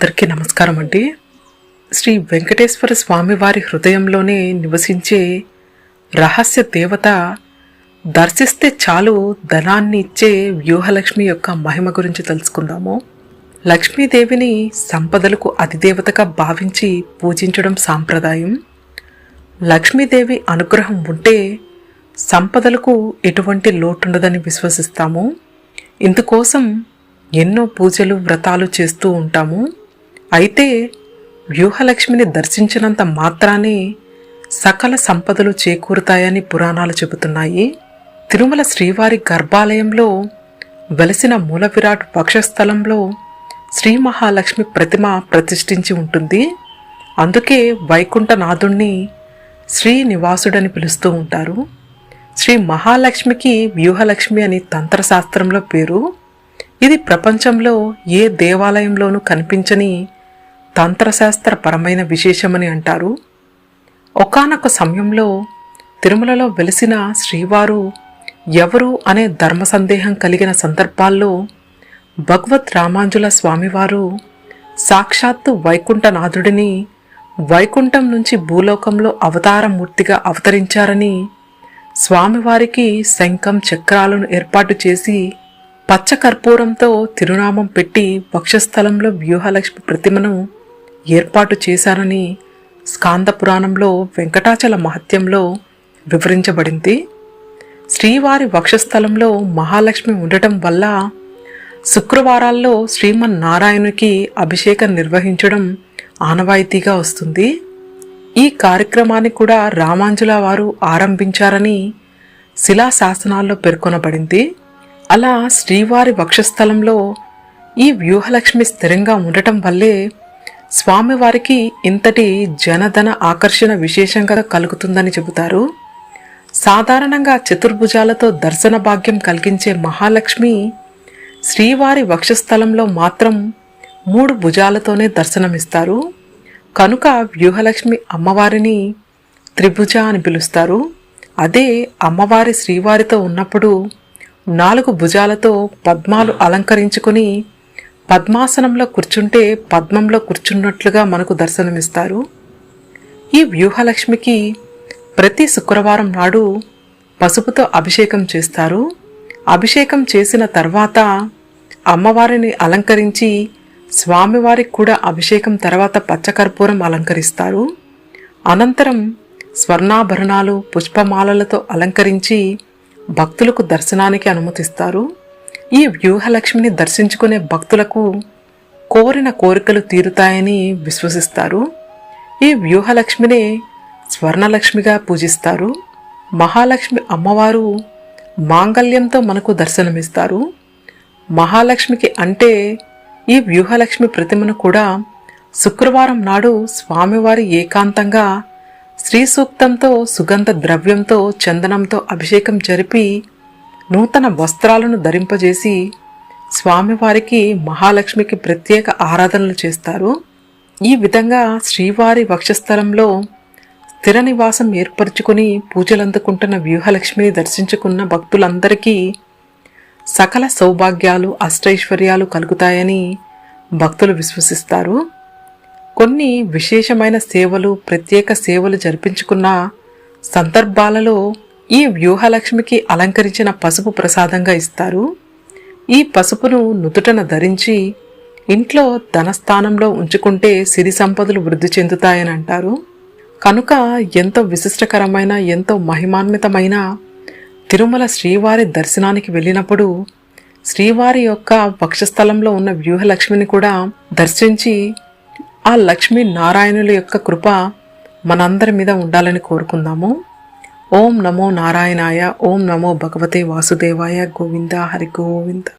అందరికీ నమస్కారం అండి. శ్రీ వెంకటేశ్వర స్వామివారి హృదయంలోనే నివసించే రహస్య దేవత దర్శిస్తే చాలు ధనాన్ని ఇచ్చే వ్యూహలక్ష్మి యొక్క మహిమ గురించి తెలుసుకుందాము. లక్ష్మీదేవిని సంపదలకు అధిదేవతగా భావించి పూజించడం సాంప్రదాయం. లక్ష్మీదేవి అనుగ్రహం ఉంటే సంపదలకు ఎటువంటి లోటుండదని విశ్వసిస్తాము. ఇందుకోసం ఎన్నో పూజలు వ్రతాలు చేస్తూ ఉంటాము. అయితే వ్యూహలక్ష్మిని దర్శించినంత మాత్రానే సకల సంపదలు చేకూరుతాయని పురాణాలు చెబుతున్నాయి. తిరుమల శ్రీవారి గర్భాలయంలో వెలసిన మూల విరాట్ వక్షస్థలంలో శ్రీ మహాలక్ష్మి ప్రతిమ ప్రతిష్ఠించి ఉంటుంది. అందుకే వైకుంఠనాథుణ్ణి శ్రీనివాసుడని పిలుస్తూ ఉంటారు. శ్రీ మహాలక్ష్మికి వ్యూహలక్ష్మి అని తంత్రశాస్త్రంలో పేరు. ఇది ప్రపంచంలో ఏ దేవాలయంలోనూ కనిపించని తంత్రశాస్త్రపరమైన విశేషమని అంటారు. ఒకనొక సమయంలో తిరుమలలో వెలిసిన శ్రీవారు ఎవరు అనే ధర్మ సందేహం కలిగిన సందర్భాల్లో భగవత్ రామాంజుల స్వామివారు సాక్షాత్తు వైకుంఠనాథుడిని వైకుంఠం నుంచి భూలోకంలో అవతారమూర్తిగా అవతరించారని స్వామివారికి శంఖం చక్రాలను ఏర్పాటు చేసి పచ్చకర్పూరంతో తిరునామం పెట్టి వక్షస్థలంలో వ్యూహలక్ష్మి ప్రతిమను ఏర్పాటు చేశారని స్కాంద పురాణంలో వెంకటాచల మహత్యంలో వివరించబడింది. శ్రీవారి వక్షస్థలంలో మహాలక్ష్మి ఉండటం వల్ల శుక్రవారాల్లో శ్రీమన్నారాయణునికి అభిషేకం నిర్వహించడం ఆనవాయితీగా వస్తుంది. ఈ కార్యక్రమాన్ని కూడా రామాంజుల వారు ఆరంభించారని శిలాశాసనాల్లో పేర్కొనబడింది. అలా శ్రీవారి వక్షస్థలంలో ఈ వ్యూహలక్ష్మి స్థిరంగా ఉండటం వల్లే స్వామివారికి ఇంతటి జనధన ఆకర్షణ విశేషంగా కలుగుతుందని చెబుతారు. సాధారణంగా చతుర్భుజాలతో దర్శన భాగ్యం కలిగించే మహాలక్ష్మి శ్రీవారి వక్షస్థలంలో మాత్రం మూడు భుజాలతోనే దర్శనమిస్తారు. కనుక వ్యూహలక్ష్మి అమ్మవారిని త్రిభుజ అని పిలుస్తారు. అదే అమ్మవారి శ్రీవారితో ఉన్నప్పుడు నాలుగు భుజాలతో పద్మాలు అలంకరించుకుని పద్మాసనంలో కూర్చుంటే పద్మంలో కూర్చున్నట్లుగా మనకు దర్శనమిస్తారు. ఈ వ్యూహలక్ష్మికి ప్రతి శుక్రవారం నాడు పసుపుతో అభిషేకం చేస్తారు. అభిషేకం చేసిన తర్వాత అమ్మవారిని అలంకరించి స్వామివారికి కూడా అభిషేకం తర్వాత పచ్చకర్పూరం అలంకరిస్తారు. అనంతరం స్వర్ణాభరణాలు పుష్పమాలలతో అలంకరించి భక్తులకు దర్శనానికి అనుమతిస్తారు. ఈ వ్యూహలక్ష్మిని దర్శించుకునే భక్తులకు కోరిన కోరికలు తీరుతాయని విశ్వసిస్తారు. ఈ వ్యూహలక్ష్మిని స్వర్ణలక్ష్మిగా పూజిస్తారు. మహాలక్ష్మి అమ్మవారు మాంగల్యంతో మనకు దర్శనమిస్తారు. మహాలక్ష్మికి అంటే ఈ వ్యూహలక్ష్మి ప్రతిమను కూడా శుక్రవారం నాడు స్వామివారి ఏకాంతంగా శ్రీ సూక్తంతో సుగంధ ద్రవ్యంతో చందనంతో అభిషేకం జరిపి నూతన వస్త్రాలను ధరింపజేసి స్వామివారికి మహాలక్ష్మికి ప్రత్యేక ఆరాధనలు చేస్తారు. ఈ విధంగా శ్రీవారి వక్షస్థలంలో స్థిర నివాసం ఏర్పరచుకుని పూజలందుకుంటున్న వ్యూహలక్ష్మిని దర్శించుకున్న భక్తులందరికీ సకల సౌభాగ్యాలు అష్టైశ్వర్యాలు కలుగుతాయని భక్తులు విశ్వసిస్తారు. కొన్ని విశేషమైన సేవలు ప్రత్యేక సేవలు జరిపించుకున్న సందర్భాలలో ఈ వ్యూహలక్ష్మికి అలంకరించిన పసుపు ప్రసాదంగా ఇస్తారు. ఈ పసుపును నుదుటన ధరించి ఇంట్లో ధనస్థానంలో ఉంచుకుంటే సిరి సంపదలు వృద్ధి చెందుతాయని అంటారు. కనుక ఎంతో విశిష్టకరమైన ఎంతో మహిమాన్వితమైన తిరుమల శ్రీవారి దర్శనానికి వెళ్ళినప్పుడు శ్రీవారి యొక్క వక్షస్థలంలో ఉన్న వ్యూహలక్ష్మిని కూడా దర్శించి ఆ లక్ష్మీ నారాయణుల యొక్క కృప మనందరి మీద ఉండాలని కోరుకుందాము. ఓం నమో నారాయణాయ ఓం నమో భగవతే వాసుదేవాయ గోవింద హరి గోవింద.